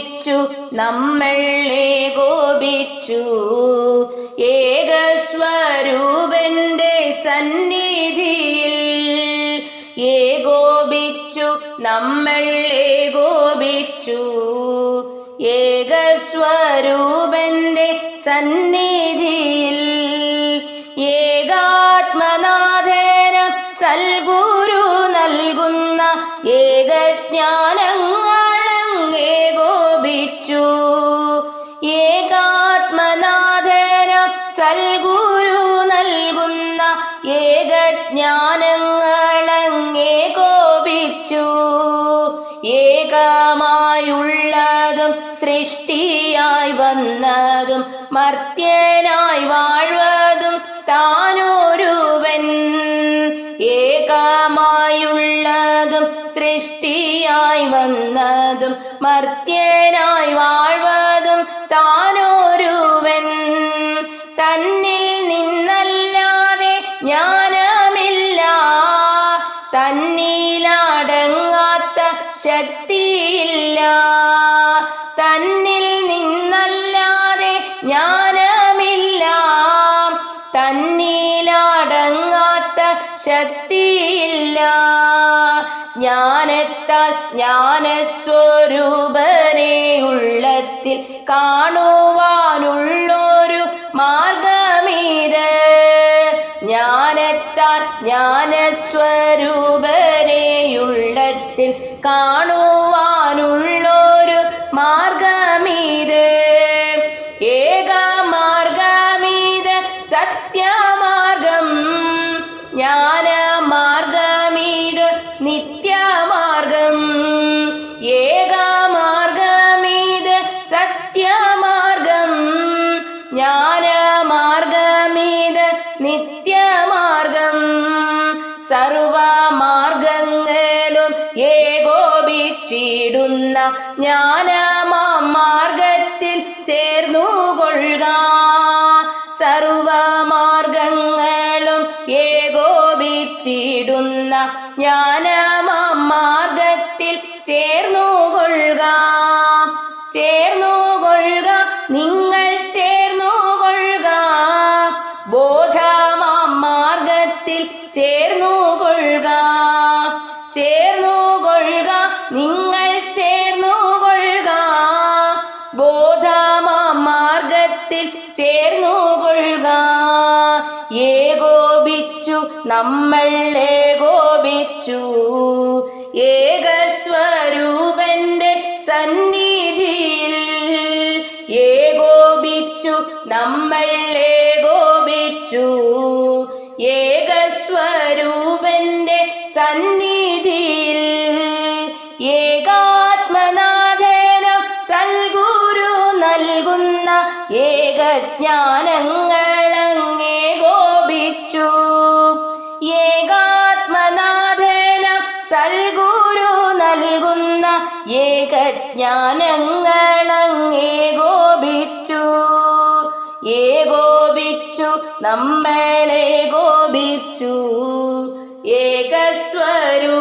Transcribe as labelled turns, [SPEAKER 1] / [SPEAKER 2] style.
[SPEAKER 1] ഏകോപിച്ചു നമ്മളെ ഗോപിച്ചു. ഏകസ്വരൂപന്റെ സന്നിധിയിൽ ഏകോപിച്ചു നമ്മളെ ഗോപിച്ചു. ഏകസ്വരൂപന്റെ സന്നിധിയിൽ ഏകമായുള്ളതും സൃഷ്ടിയായി വന്നതും മർത്യനായി വാഴ്വതും താനൊരുവൻ. ഏകമായുള്ളതും സൃഷ്ടിയായി വന്നതും മർത്യനായി വാഴ്വതും താനൊരുവൻ. തന്നിൽ നിന്നല്ലാതെ ജ്ഞാനമില്ല തന്നിലടങ്ങാത്ത ശക്തിയില്ല. ശക്തിയില്ല. ജ്ഞാനത്താൽ ജ്ഞാനസ്വരൂപനെ ഉള്ളത്തിൽ കാണുവാനുള്ളൊരു മാർഗമീത്. ജ്ഞാനത്താൽ ജ്ഞാനസ്വരൂപനെ ഉള്ളത്തിൽ കാണുവാനുള്ളൊരു സർവമാർഗങ്ങളും ഏകോപിച്ചിടുന്ന ജ്ഞാനമാം മാർഗത്തിൽ ചേർന്നുകൊള്ളുക സർവമാർഗങ്ങളും ഏകോപിച്ചിടുന്ന ജ്ഞാനമാം മാർഗത്തിൽ ചേർന്നുകൊള്ളുക നമ്മൾ ഏകോപിച്ചു ഏകസ്വരൂപന്റെ സന്നിധിയിൽ ഏകോപിച്ചു നമ്മൾ ഏകോപിച്ചു ഏകസ്വരൂപന്റെ സന്നിധിയിൽ ഏകജ്ഞാനങ്ങളങ്ങേകോപിച്ചു ഏകോപിച്ചു നമ്മളേകോപിച്ചു ഏകസ്വരൂ